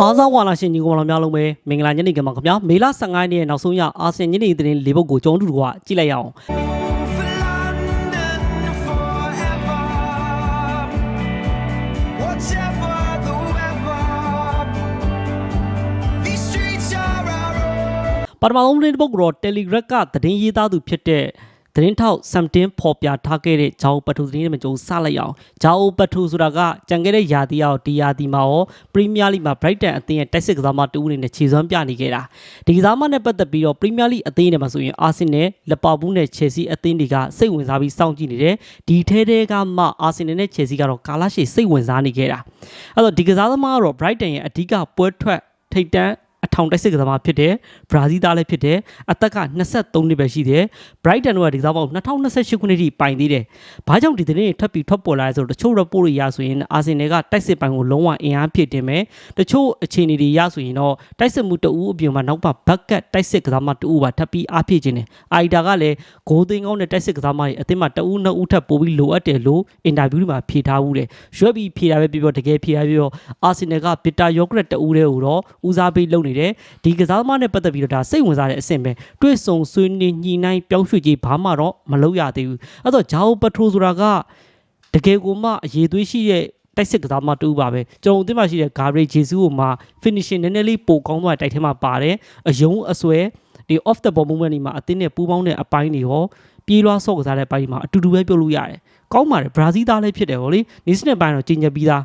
အားစားဝါလာရှင်ညီကောင်တော်များလုံးပဲမင်္ဂလာညနေခင်းပါခင်ဗျာမေလ15ရက်နေ့နောက်ဆုံးရအာဆင်ညနေသတင်းလေးပုတ်ကိုကျွန်တော်တို့ကကြည့်လိုက်ရအောင် For London forever, whatever the weather. These streets are our own. ပထမဆုံးသတင်းတစ်ပုတ်ကတော့ Telegram ကသတင်းရေးသားသူဖြစ်တဲ့ သတင်းထောက် Samtin ဖော်ပြထားခဲ့တဲ့ဂျောက်ပထူသတင်းတွေမှာကျွန်တော်စလိုက်ရအောင်ဂျောက်ပထူဆိုတာကကြံခဲ့တဲ့ယာတီရောဒီယာတီမှာရော Premier League မှာ Brighton အသင်းရဲ့တိုက်စစ်ကစားမတူဦးအနေနဲ့ခြေစွမ်းပြနေခဲ့တာဒီကစားမနဲ့ပတ်သက်ပြီးတော့ Premier League အသင်းတွေမှာဆိုရင် Arsenal လက်ပါဘူးနဲ့ Chelsea အသင်းတွေကစိတ်ဝင်စားပြီးစောင့်ကြည့်နေတယ်ဒီထဲထဲကမှ Arsenal နဲ့ Chelsea ကတော့ကာလာရှေစိတ်ဝင်စားနေခဲ့တာအဲ့တော့ဒီကစားသမားကတော့ Brighton ရဲ့အဓိကပွဲထွက်ထိပ်တန်း အထောင်တိုက်စစ်ကစားမဖြစ်တယ်ဘရာဇီးသားလည်းဖြစ်တယ်အသက်က23နှစ်ပဲရှိတယ် Brighton တို့ကဒီကစားမကို2028ခုနှစ်ထိပိုင်သေးတယ်ဘာကြောင့်ဒီသတင်းတွေထပ်ပြီးထွက်ပေါ်လာလဲဆိုတော့တချို့ report တွေရဆိုရင်အာဆင်နယ်ကတိုက်စစ်ပိုင်ကိုလုံးဝအင်အားဖြစ်တင်မယ်တချို့အခြေအနေတွေရဆိုရင်တော့တိုက်စစ်မှုတအူးအပြင်မှာနောက်ပါဘက်ကတ်တိုက်စစ်ကစားမတအူးပါထပ်ပြီးအားဖြစ်ခြင်းတယ်အိုက်တာကလည်းဂိုးသိန်းကောင်းတဲ့တိုက်စစ်ကစားမတွေအသင်းမှာတအူးနှစ်ဦးထပ်ပို့ပြီးလိုအပ်တယ်လို့အင်တာဗျူးတွေမှာဖြေထားဘူးတယ်ရွက်ပြီးဖြေတာပဲပြောပြောတကယ်ဖြေတာပြောပြောအာဆင်နယ်ကဘီတာယောဂရက်တအူးတွေကိုတော့ဦးစားပေးလုပ်နေတယ်ဒီကစားသမားနဲ့ပတ်သက်ပြီးတော့ဒါစိတ်ဝင်စားတဲ့အဆင့်ပဲတွေ့ဆုံဆွေးနွေးညှိနှိုင်းပြောင်းရွှေ့ကြီးဘာမှတော့မလုပ်ရသေးဘူးအဲ့တော့ဂျာအိုပထရိုဆိုတာကတကယ်ကိုမှအရေးသွေးရှိတဲ့တိုက်စစ်ကစားမတူပါပဲကျွန်တော်အသင်းမှာရှိတဲ့ဂါဘရီဂျေဆူးကိုမှ finishing နည်းနည်းလေးပိုကောင်းသွားတဲ့တိုက်ထဲမှာပါတယ်အယုံအဆွဲဒီ off the ball movement တွေမှာအသင်းနဲ့ပူးပေါင်းတဲ့အပိုင်းတွေရောပြေးလွှားဆော့ကစားတဲ့အပိုင်းတွေမှာအတူတူပဲပြုတ်လို့ရတယ်ကောင်းပါတယ်ဘရာဇီးသားလည်းဖြစ်တယ်ဟောလေနေစနစ်ပိုင်းတော့ကြီးညက်ပြီးသား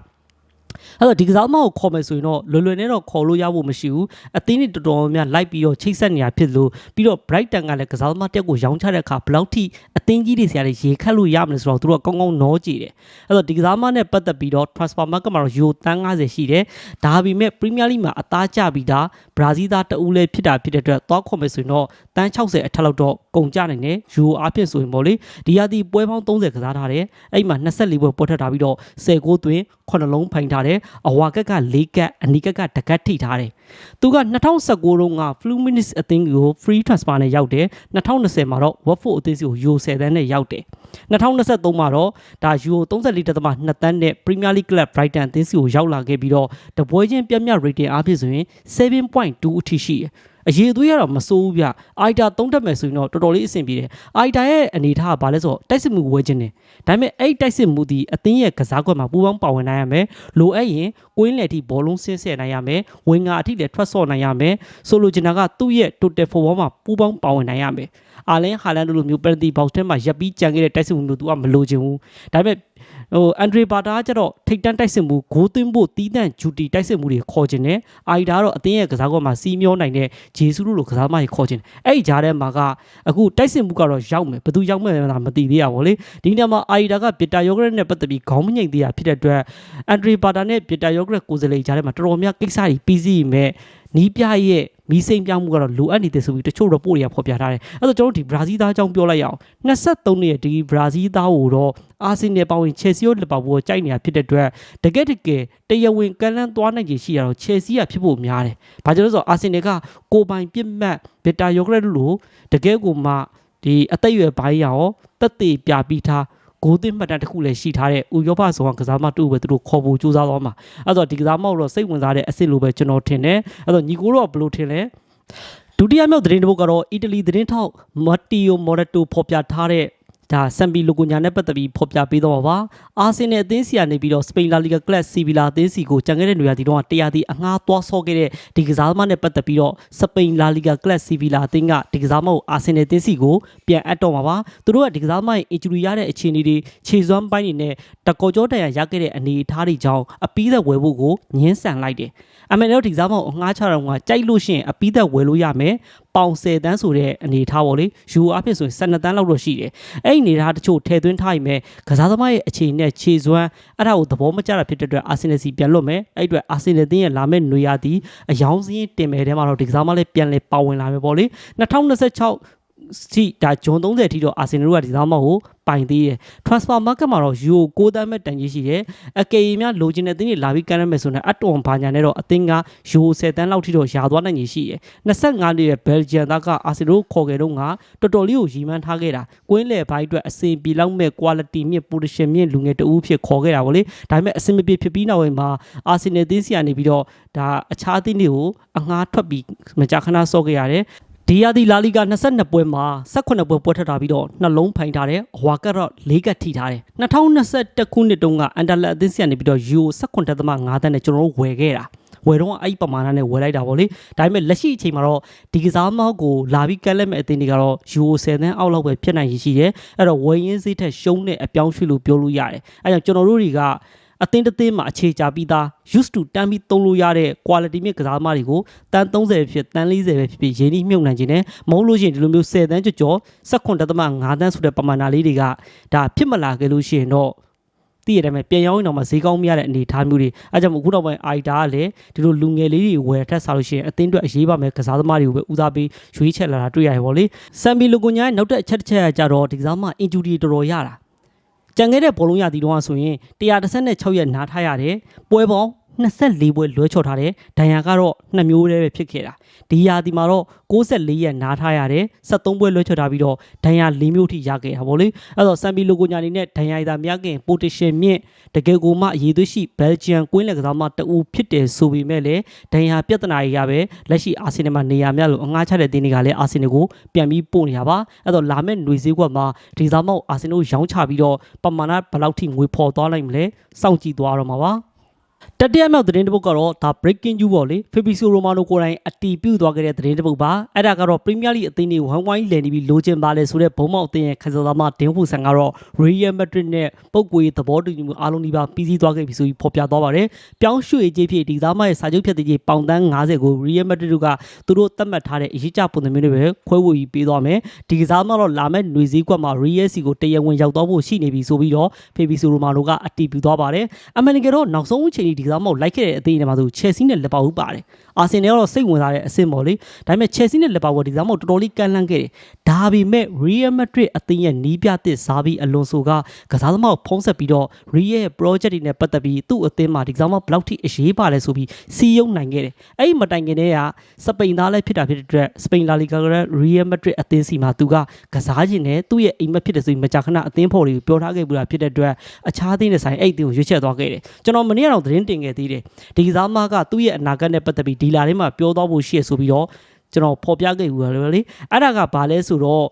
အဲ့တော့ဒီကစားသမားကိုခေါ်မယ်ဆိုရင်တော့လွယ်လွယ်နဲ့တော့ခေါ်လို့ရဖို့မရှိဘူးအသင်းတွေတော်တော်များများလိုက်ပြီးတော့ချိတ်ဆက်နေတာဖြစ်လို့ပြီးတော့ Brighton ကလည်းကစားသမားတက်ကိုရောင်းချတဲ့အခါဘယ်လောက်ထိအသင်းကြီးတွေဆရာတွေရေခတ်လို့ရမလဲဆိုတော့သူတို့ကကောင်းကောင်းနောကြည့်တယ်အဲ့တော့ဒီကစားသမားနဲ့ပတ်သက်ပြီးတော့ transfer market မှာတော့ယူတန်း90ရှိတယ်ဒါပေမဲ့ Premier League မှာအသားကျပြီးသားဘရာဇီးသားတအူးလည်းဖြစ်တာဖြစ်တဲ့အတွက်သွားခေါ်မယ်ဆိုရင်တော့တန်း60အထက်လောက်တော့ကုန်ကျနိုင်တယ်ယူအားဖြင့်ဆိုရင်ပေါ့လေဒီရာသီပွဲပေါင်း30ကစားထားတယ်အဲ့မှာ24ပွဲပွဲထွက်ထားပြီးတော့10ဂိုးသွင်း9လုံးဖိုင်ထားတယ်အဝါကက်က4ကက်အနီကက်ကတကက်ထိထားတယ်သူက2019တုန်းက Fluminense အသင်းကို free transfer နဲ့ရောက်တယ်2020မှာတော့ Watford အသင်းစီကို Euro 10တန်းနဲ့ရောက်တယ်2023မှာတော့ဒါ Euro 34.2တန်းနဲ့ Premier League Club Brighton အသင်းစီကိုရောက်လာခဲ့ပြီးတော့တပွဲချင်းပြတ်မြတ် rating အားဖြင့်ဆိုရင်7.2အထိရှိတယ် အရေးသွေးရတော့မစိုးဘူးဗျအိုက်တာသုံးတက်မယ်ဆိုရင်တော့တော်တော်လေးအဆင်ပြေတယ်အိုက်တာရဲ့အနေထားကဘာလဲဆိုတော့တိုက်စစ်မှုဝဲခြင်းတယ်ဒါပေမဲ့အဲ့တိုက်စစ်မှုဒီအသင်းရဲ့ကစားကွက်မှာပူးပေါင်းပါဝင်နိုင်ရမယ်လိုအပ်ရင်ကွင်းလယ်ထိဘောလုံးဆင်းဆက်နိုင်ရမယ်ဝင်ငါအထိလည်းထွက်ဆော့နိုင်ရမယ်ဆိုလိုချင်တာကသူ့ရဲ့ total forward မှာပူးပေါင်းပါဝင်နိုင်ရမယ်အာလန်ဟာလန်တို့လိုမျိုး penalty box ထဲမှာရပ်ပြီးကြံခဲ့တဲ့တိုက်စစ်မှုမျိုးသူကမလိုချင်ဘူးဒါပေမဲ့ ဟိုအန်ဒရီဘာတာကကျတော့ထိတ်တန်းတိုက်စစ်မှုဂိုးသွင်းဖို့တီးတန့်ဂျူတီတိုက်စစ်မှုတွေခေါ်ခြင်းနဲ့အိုင်ဒါကတော့အသင်းရဲ့ကစားကွက်မှာစီးမျောနိုင်တဲ့ဂျေဆုတို့လိုကစားမကြီးခေါ်ခြင်းအဲ့ဒီကြားထဲမှာကအခုတိုက်စစ်မှုကတော့ရောက်မယ်ဘယ်သူရောက်မယ်လဲမသိသေးရပါဘောလေဒီနေ့မှာအိုင်ဒါကပီတာယောဂရက်နဲ့ပတ်သက်ပြီးခေါင်းမငိမ့်သေးတာဖြစ်တဲ့အတွက်အန်ဒရီဘာတာနဲ့ပီတာယောဂရက်ကိုယ်စားလှယ်ကြားထဲမှာတော်တော်များကိစ္စတွေပြီးစီးမဲ့ နီးပြရဲ့မီးစိမ်ပြောင်းမှုကတော့လိုအပ်နေတယ်ဆိုပြီးတချို့ report တွေကဖော်ပြထားတယ်အဲ့တော့ကျွန်တော်တို့ဒီဘရာဇီးသားအကြောင်းပြောလိုက်ရအောင်23နှစ်ဒီဘရာဇီးသားကိုတော့အာဆင်နယ်ပေါဝင်ချယ်ဆီကိုလီဗာပူးကိုကြိုက်နေတာဖြစ်တဲ့အတွက်တကယ်တကယ်တရားဝင်ကန်လန်းသွားနိုင်ခြေရှိရတော့ချယ်ဆီကဖြစ်ဖို့များတယ်။ဘာကြောင့်လဲဆိုတော့အာဆင်နယ်ကကိုပိုင်ပြစ်မှတ်ဗစ်တာယောဂရက်လို့တကယ်ကိုမှဒီအသက်အရွယ်ပိုင်းရောတက်သေးပြပြီးထား ဂိုးသွင်းမှတ်တမ်းတစ်ခုလည်းရှိထားတဲ့ဥရောပဆောင်ကစားမတူပဲသူတို့ခေါ်ဖို့ကြိုးစားသွားမှာအဲ့တော့ဒီကစားမတော့စိတ်ဝင်စားတဲ့အစ်စ်လိုပဲကျွန်တော်ထင်တယ်အဲ့တော့ညီကိုတော့ဘယ်လိုထင်လဲဒုတိယမြောက်သတင်းတစ်ပုဒ်ကတော့အီတလီသတင်းထောက်မတ်တီယိုမော်ရတိုဖော်ပြထားတဲ့ ဒါဆမ်ပီလိုကိုညာနဲ့ပတ်သက်ပြီးဖော်ပြပေးတော့ပါအာဆင်နယ်အသင်းစီကနေပြီးတော့စပိန်လာလီဂါကလပ်စီဗီလာအသင်းစီကိုကြံခဲ့တဲ့နေရာဒီတော့တရားဒီအငှားသွားဆော့ခဲ့တဲ့ဒီကစားသမားနဲ့ပတ်သက်ပြီးတော့စပိန်လာလီဂါကလပ်စီဗီလာအသင်းကဒီကစားသမားကိုအာဆင်နယ်အသင်းစီကိုပြန်အပ်တော့မှာပါသူတို့ကဒီကစားသမားရဲ့အင်ဂျူရီရတဲ့အခြေအနေတွေခြေစွမ်းပိုင်းတွေနဲ့တကော်ကြောတန်ရရခဲ့တဲ့အနေအထားတွေကြောင့်အပီးသက်ဝယ်ဖို့ကိုညှင်းဆန်လိုက်တယ်အမေတို့ဒီကစားသမားကိုအငှားချတော့ကကြိုက်လို့ရှိရင်အပီးသက်ဝယ်လို့ရမယ် ပေါင်10တန်းဆိုတဲ့အနေအထားပေါ့လေယူအဖြစ်ဆိုရင်12တန်းလောက်တော့ရှိတယ်အဲ့ဒီအနေအထားတချို့ထည့်သွင်းထားရင်ပဲကစားသမားရဲ့အခြေအနေနဲ့ခြေစွမ်းအဲ့ဒါကိုသဘောမကျတာဖြစ်တဲ့အတွက်အာဆင်နယ်စီပြန်လွတ်မယ်အဲ့အတွက်အာဆင်နယ်တင်းရဲ့လာမယ့်နွေရာသီအယောင်းစင်းတင်မယ်ထဲမှာတော့ဒီကစားသမားလည်းပြန်လဲပါဝင်လာမယ်ပေါ့လေ2026စီဒါဂျွန်30ထိတော့အာဆင်နယ်တို့ကဒီကစားသမားကို ပိုင်သေးတယ် transfer market မှာတော့ euro 6တန်းမဲ့တန်ကြီးရှိတယ်အကယ်၍များလိုချင်တဲ့အသင်းတွေလာပြီးကမ်းရမယ်ဆိုရင်အတွန်ဘာညာနဲ့တော့အသင်းက euro 10တန်းလောက်ထိတော့ရာသွားနိုင်ကြီးရှိတယ်25နှစ်ရဲ့ Belgian သားကအာဆင်နယ်ခေါ်ခဲ့တော့ကတော်တော်လေးကိုရီမန်းထားခဲ့တာကွင်းလယ်ဘိုင်းအတွက်အဆင်ပြေလောက်မဲ့ quality မြင့် position မြင့်လူငယ်တဦးဖြစ်ခေါ်ခဲ့တာဗောလေဒါပေမဲ့အဆင်မပြေဖြစ်ပြီးနောက်ပိုင်းမှာအာဆင်နယ်သင်းစီကနေပြီးတော့ဒါအခြားအသင်းတွေကိုအငှားထွက်ပြီးမကြာခဏဆော့ခဲ့ရတယ် ဒီယာဒီလာလီဂါ22ပွဲမှာ18ပွဲပွဲထက်ထားပြီးတော့နှလုံးဖိုင်ထားတယ်အဝါကတော့၄ကတ်ထိထားတယ်2021ခုနှစ်တုန်းကအန်ဒါလက်အသင်းစီကနေပြီးတော့ယူ18.5တန်းနဲ့ကျွန်တော်တို့ဝယ်ခဲ့တာဝယ်တော့အဲ့ဒီပမာဏနဲ့ဝယ်လိုက်တာဗောလေဒါပေမဲ့လက်ရှိအချိန်မှာတော့ဒီကစားမောက်ကိုလာပြီးကမ်းလက်မဲ့အသင်းတွေကတော့ယူ10တန်းအောက်လောက်ပဲဖြစ်နိုင်ရရှိတယ်အဲ့တော့ဝယ်ရင်းစိတ်ထက်ရှုံးတဲ့အပြောင်းရွှေ့လို့ပြောလို့ရတယ်အဲ့ကြောင့်ကျွန်တော်တို့တွေက အသင်းတစ်သင်းမှာအခြေချပြီးသား used to တန်းပြီးသုံးလို့ရတဲ့ quality မြင့်ကစားသမားတွေကိုတန်း30ပဲဖြစ်တန်း40ပဲဖြစ်ဖြစ်ရင်းနှီးမြုပ်နှံခြင်းနဲ့မဟုတ်လို့ရှိရင်ဒီလိုမျိုး10တန်းကျော်ကျော်18.5တန်းဆိုတဲ့ပမာဏလေးတွေကဒါဖြစ်မလာခဲ့လို့ရှိရင်တော့တည့်ရတဲ့မဲ့ပြန်ရောင်းရင်တော့မှဈေးကောင်းမရတဲ့အနေအထားမျိုးတွေအဲကြောင့်မို့အခုတော့ပိုင်း IDA ကလည်းဒီလိုလူငယ်လေးတွေဝယ်ထက်စားလို့ရှိရင်အသင်းအတွက်အရေးပါမယ်ကစားသမားတွေကိုပဲဦးစားပေးရွေးချယ်လာတာတွေ့ရတယ်ဗောလေဆမ်ဘီလိုကိုညာရဲ့နောက်တစ်အချက်တစ်ချက်ကကြတော့ဒီကစားသမား injury တော်တော်ရတာ ကြံခဲ့တဲ့ဘောလုံးရသည်တော့ဆိုရင်136ရက်နားထားရတယ်ပွဲပေါင်း 24ပွဲလွဲချော်ထားတယ်ဒဏ်ရာကတော့2မျိုးတည်းပဲဖြစ်ခဲ့တာဒီရာဒီမှာတော့64ရက်နားထားရတယ်73ပွဲလွဲချော်ထားပြီးတော့ဒဏ်ရာ4မျိုးထိရခဲ့တာဗောလေအဲ့တော့ဆမ်ဘီလိုကိုညာနေနဲ့ဒဏ်ရာရတာများခင်ပိုတီရှင်မြင့်တကယ်ကိုမှအရေးသွေးရှိဘယ်လ်ဂျီယံကွင်းလက်ကစားမတူဖြစ်တယ်ဆိုပေမဲ့လည်းဒဏ်ရာပြဿနာကြီးကပဲလက်ရှိအာဆင်နယ်မှာနေရာများလို့အငှားချတဲ့တင်းတွေကလည်းအာဆင်နယ်ကိုပြန်ပြီးပို့နေတာပါအဲ့တော့လာမဲ့ຫນွေစည်းကွက်မှာဒီစားမောက်အာဆင်နယ်ကိုရောင်းချပြီးတော့ပမာဏဘယ်လောက်ထိငွေဖော်သွားနိုင်မလဲစောင့်ကြည့်သွားတော့မှာပါ တတိယမြောက်သတင်းတစ်ပုဒ်ကတော့ဒါ breaking news ပေါ့လေဖေဘီဆိုရိုမာနိုကိုယ်တိုင်အတီးပြုတ်သွားခဲ့တဲ့သတင်းတစ်ပုဒ်ပါအဲ့ဒါကတော့ Premier League အသင်းတွေဝိုင်းဝိုင်းလည်နေပြီးလိုချင်ပါလေဆိုတဲ့ဘုံမောက်အသင်းရဲ့ခန်းစားသမားဒင်းဟူဆန်ကတော့ Real Madrid နဲ့ပုတ်ကွေသဘောတူညီမှုအားလုံးဒီပါပြီးစီးသွားခဲ့ပြီဆိုပြီးဖော်ပြသွားပါတယ်ပြောင်းရွှေ့ကြေးဖြစ်ဒီသားမရဲ့စာချုပ်ဖြတ်တည်ကြီးပေါင်တန်း90ကို Real Madrid တို့ကသူတို့သတ်မှတ်ထားတဲ့အရေးကြပုံစံမျိုးတွေပဲခွဲဝေပြီးပေးသွားမယ်ဒီကစားမတော့လာမဲ့ຫນွေစည်းကွက်မှာ Real C ကိုတရားဝင်ရောက်သွားဖို့ရှိနေပြီဆိုပြီးတော့ဖေဘီဆိုရိုမာနိုကအတီးပြုတ်သွားပါတယ်အမေရိကန်တော့နောက်ဆုံးအချိန်ဒီကစားမကိုလိုက်ခဲ့တဲ့အသင်းတွေမှာဆို Chelsea နဲ့လက်ပါဘူးပါတယ်အာဆင်နယ်ကတော့စိတ်ဝင်စားတဲ့အဆင့်ပေါ့လေဒါပေမဲ့ Chelsea နဲ့လက်ပါဘူးဒီကစားမကိုတော်တော်လေးကန့်လန့်ခဲ့တယ်ဒါပေမဲ့ Real Madrid အသင်းရဲ့နီးပြတစ်ဇာဘီအလွန်ဆိုကကစားသမားကိုဖုံးဆက်ပြီးတော့ Real ရဲ့ project တွေနဲ့ပတ်သက်ပြီးသူ့အသင်းမှာဒီကစားမဘယ်လောက်ထိအရေးပါလဲဆိုပြီးစီးယုံနိုင်ခဲ့တယ်အဲ့ဒီမတိုင်ခင်တည်းကစပိန်သားလည်းဖြစ်တာဖြစ်တဲ့အတွက်စပိန်လာလီဂါက Real Madrid အသင်းစီမှာသူကကစားခြင်းနဲ့သူ့ရဲ့အိမ်မက်ဖြစ်တဲ့ဆိုပြီးမကြာခဏအသင်းဖော်တွေကိုပြောထားခဲ့ဘူးတာဖြစ်တဲ့အတွက်အခြားအသင်းတွေဆိုင်အဲ့ဒီအသင်းကိုရွေးချယ်သွားခဲ့တယ်ကျွန်တော်မနေ့ကတော့သတင်းတင်ခဲ့သေးတယ်ဒီကစားမကသူ့ရဲ့အနာဂတ်နဲ့ပတ်သက်ပြီးဒီလာထဲမှာပြောသွားဖို့ရှိရဆိုပြီးတော့ကျွန်တော်ဖော်ပြခဲ့ဘူးလေလေအဲ့ဒါကဘာလဲဆိုတော့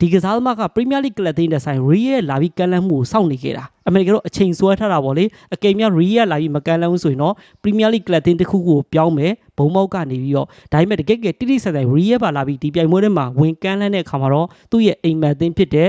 ဒီကစားသမားကပရီးမီယာလိကလပ်သိန်းတဲ့ဆိုင်ရီရဲ့လာပြီးကန်လန်းမှုကိုစောင့်နေခဲ့တာအမေရိကန်တို့အချိန်ဆွဲထားတာပေါ့လေအကယ်များရီရဲ့လာပြီးမကန်လန်းဘူးဆိုရင်တော့ပရီးမီယာလိကလပ်သိန်းတစ်ခုခုကိုပြောင်းမယ်ဘုံမောက်ကနေပြီးတော့ဒါပေမဲ့တကယ်ကတိတိကျကျရီရဲ့ပါလာပြီးဒီပြိုင်ပွဲထဲမှာဝင်ကန်လန်းတဲ့အခါမှာတော့သူ့ရဲ့အိမ်မက်သိန်းဖြစ်တဲ့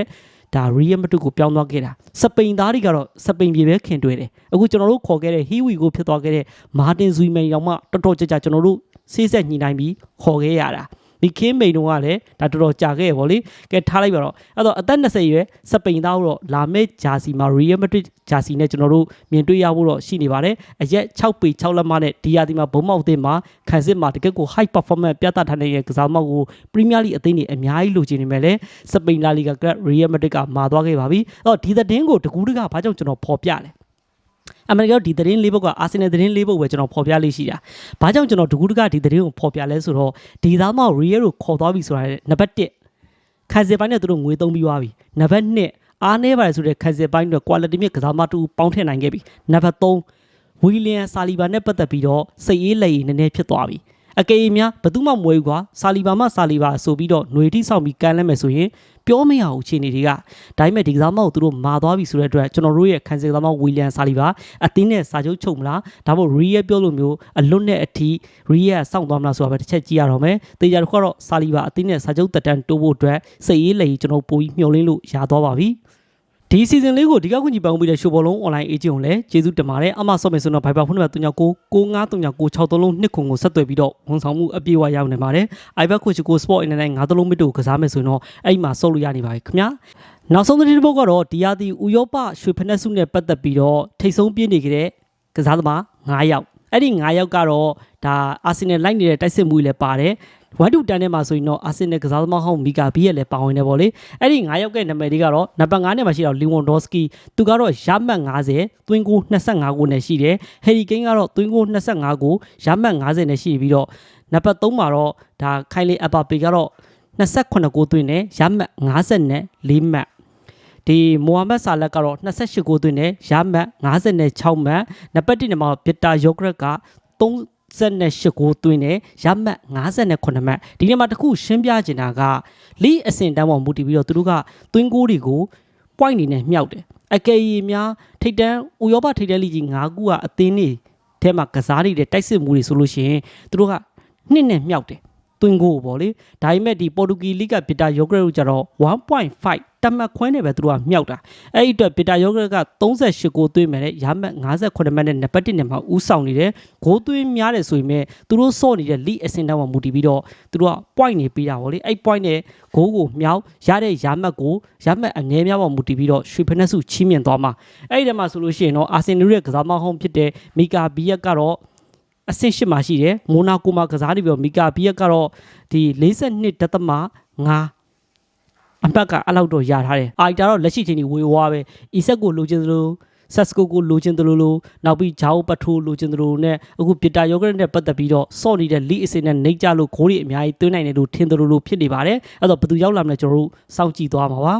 ဒါရီယမတုကိုပြောင်းသွားခဲ့တာစပိန်သားတွေကတော့စပိန်ပြည်ပဲခင်တွေ့တယ်အခုကျွန်တော်တို့ခေါ်ခဲ့တဲ့ဟီဝီကိုဖြစ်သွားခဲ့တဲ့မာတင်ဇူမန်ရောင်မှတော်တော်ကြာကြာကျွန်တော်တို့ဆေးဆက်ညှိနှိုင်းပြီးခေါ်ခဲ့ရတာ ဒီခင်းမိန်တို့ကလည်းဒါတော်တော်ကြာခဲ့ရဗောလေကဲထားလိုက်ပါတော့အဲ့တော့အသက်20ရွယ်စပိန်သားတော့လာမဲ့ဂျာစီမှာရီယမဒရစ်ဂျာစီနဲ့ကျွန်တော်တို့မြင်တွေ့ရဖို့တော့ရှိနေပါတယ်အရက်6ပေ6လက်မနဲ့ဒီယာဒီမှာဘုံမောက်အသင်းမှာခံစစ်မှာတကယ့်ကို high performance ပြသထားတဲ့ကစားမောက်ကို Premier League အသင်းတွေအများကြီးလိုချင်နေမယ်လေစပိန်လာလီဂါကလပ်ရီယမဒရစ်ကမာသွားခဲ့ပါပြီအဲ့တော့ဒီသတင်းကိုတကူးတကဘာကြောင့်ကျွန်တော်ဖော်ပြလဲ အမေရိကန်ဒီသတင်းလေးပုဒ်ကအာဆင်နယ်သတင်းလေးပုဒ်ပဲကျွန်တော်ဖော်ပြလေးရှိတာ။ဘာကြောင့်ကျွန်တော်တကူးတကဒီသတင်းကိုဖော်ပြလဲဆိုတော့ဒီသားမောက်ရီယယ်ကိုခေါ်သွားပြီဆိုတာနံပါတ်1ခံစစ်ပိုင်းနဲ့သူတို့ငွေသုံးပြီးသွားပြီ။နံပါတ်2အားနေပါတယ်ဆိုတဲ့ခံစစ်ပိုင်းတွေ quality မြင့်ကစားမတူပေါင်းထည့်နိုင်ခဲ့ပြီ။နံပါတ်3ဝီလီယံဆာလီဘာနဲ့ပတ်သက်ပြီးတော့စိတ်အေးလက်ရည်နည်းနည်းဖြစ်သွားပြီ။ အကေအများဘယ်သူမှမဝဲဘူးကွာဆာလီဘာမှဆာလီဘာဆိုပြီးတော့ຫນွေတိဆောက်ပြီးကန်လဲမယ်ဆိုရင်ပြောမရဘူးအခြေအနေတွေကဒါပေမဲ့ဒီကစားမကိုသူတို့မာသွားပြီဆိုတဲ့အတွက်ကျွန်တော်တို့ရဲ့ခံစစ်ကစားမဝီလီယံဆာလီဘာအသင်းနဲ့စာချုပ်ချုပ်မလားဒါမှမဟုတ်ရီယယ်ပြောလို့မျိုးအလွတ်နဲ့အထီရီယယ်စောင့်သွားမလားဆိုတာပဲတစ်ချက်ကြည့်ရတော့မယ်တေချာတစ်ခုကတော့ဆာလီဘာအသင်းနဲ့စာချုပ်တက်တန်းတိုးဖို့အတွက်စိတ်အေးလေကျွန်တော်ပိုပြီးမျှော်လင့်လို့ရသွားပါပြီ ဒီစီဇန်လေးကိုဒီကောက်ခွင့်ကြီးပန်ပြီးတဲ့ရှိုးဘောလုံး online agent ကိုလည်းကျေးဇူးတင်ပါတယ်အမဆော့မယ်ဆိုတော့ Viber ဖုန်းနံပါတ်39695396လုံးနှစ်ခုကိုဆက်သွယ်ပြီးတော့ဝန်ဆောင်မှုအပြည့်အဝရအောင်နေပါတယ် iPad coach ကို sport internet ငါးသလုံးမစ်တို့ကိုကစားမယ်ဆိုရင်တော့အဲ့ဒီမှာဆော့လို့ရနေပါပြီခင်ဗျာနောက်ဆုံးသတင်းတစ်ပုဒ်ကတော့ဒီယာတီဥရောပရွှေဖက်နှက်စုနဲ့ပတ်သက်ပြီးတော့ထိတ်ဆုံးပြင်းနေကြတဲ့ကစားသမား9ယောက် အဲ့ဒီ9ယောက်ကတော့ဒါအာဆင်နယ်လိုက်နေတဲ့တိုက်စစ်မှုတွေလည်းပါတယ်1 to 10ထဲမှာဆိုရင်တော့အာဆင်နယ်ကစားသမားဟောင်းမီကာဘီရဲ့လည်းပါဝင်နေပေါ့လေအဲ့ဒီ9ယောက်ကနာမည်တွေကတော့နံပါတ်9နဲ့မှာရှိတော့လီဝွန်ဒေါစကီသူကတော့ရမှတ်50သွင်းကို25ကိုနဲ့ရှိတယ်ဟယ်ရီကိန်းကတော့သွင်းကို25ကိုရမှတ်50နဲ့ရှိပြီးတော့နံပါတ်3မှာတော့ဒါခိုင်လီအပါပေကတော့28ကိုသွင်းတယ်ရမှတ်50နဲ့4မှတ် ဒီမိုဟာမက်ဆာလက်ကတော့28ကိုသွင်းတယ်ရမှတ်56မှတ်နံပါတ်1မှာဗစ်တာယောဂရက်က38ကိုသွင်းတယ်ရမှတ်58မှတ်ဒီနေ့မှာတစ်ခုရှင်းပြချင်တာကလိအစင်တန်းပေါ်မူတည်ပြီးတော့သူတို့ကသွင်းကိုတွေကို point အနေနဲ့မြှောက်တယ်အကယ်၍များထိတ်တန်းဥရောပထိတ်တန်းလိကြီး9ခုကအသင်းတွေထဲမှာကစားနေတဲ့တိုက်စစ်မှုတွေဆိုလို့ရှိရင်သူတို့ကနှစ်နဲ့မြှောက်တယ် သွင်းကိုပေါ့လေဒါပေမဲ့ဒီပေါ်တူဂီလိကဗစ်တာယောဂရက်တို့ကြတော့1.5တမတ်ခွဲနဲ့ပဲသူတို့ကမြှောက်တာအဲ့ဒီအတွက်ဗစ်တာယောဂရက်က38ကိုသွင်းမယ်တဲ့ရမှတ်58မှတ်နဲ့နံပါတ်1နဲ့မှာဥဆောင်နေတယ်ဂိုးသွင်းများတယ်ဆိုရင်မဲ့သူတို့စော့နေတဲ့လိအစင်တန်းမှာမူတည်ပြီးတော့သူတို့က point နေပေးတာပေါ့လေအဲ့ point နဲ့ဂိုးကိုမြောက်ရတဲ့ရမှတ်ကိုရမှတ်အငဲများပေါ်မူတည်ပြီးတော့ရွှေဖက်နှက်စုချီးမြှင့်သွားမှာအဲ့ဒီထဲမှာဆိုလို့ရှိရင်တော့အာဆင်နယ်ရဲ့ကစားမဟောင်းဖြစ်တဲ့မီကာဘီယက်ကတော့ အဆင့်၈မှာရှိတယ်မိုနာကိုမှာကစားနေပြီးတော့မီကာဘီယက်ကတော့ဒီ42ဒသမ5အပတ်ကအဲ့လောက်တော့ရထားတယ်အာရီတာတော့လက်ရှိချိန်ကြီးဝေဝါးပဲအီဆက်ကိုလိုချင်သလိုဆက်စကိုကိုလိုချင်သလိုလိုနောက်ပြီးဂျာအိုပထိုးလိုချင်သလိုနဲ့အခုပီတာယောဂရက်နဲ့ပတ်သက်ပြီးတော့စော့နေတဲ့လီအစ်စင်နဲ့နှိပ်ကြလို့ဂိုးတွေအများကြီးသွင်းနိုင်တယ်လို့ထင်သလိုလိုဖြစ်နေပါတယ်အဲ့တော့ဘယ်သူရောက်လာမလဲကျွန်တော်တို့စောင့်ကြည့်သွားမှာပါ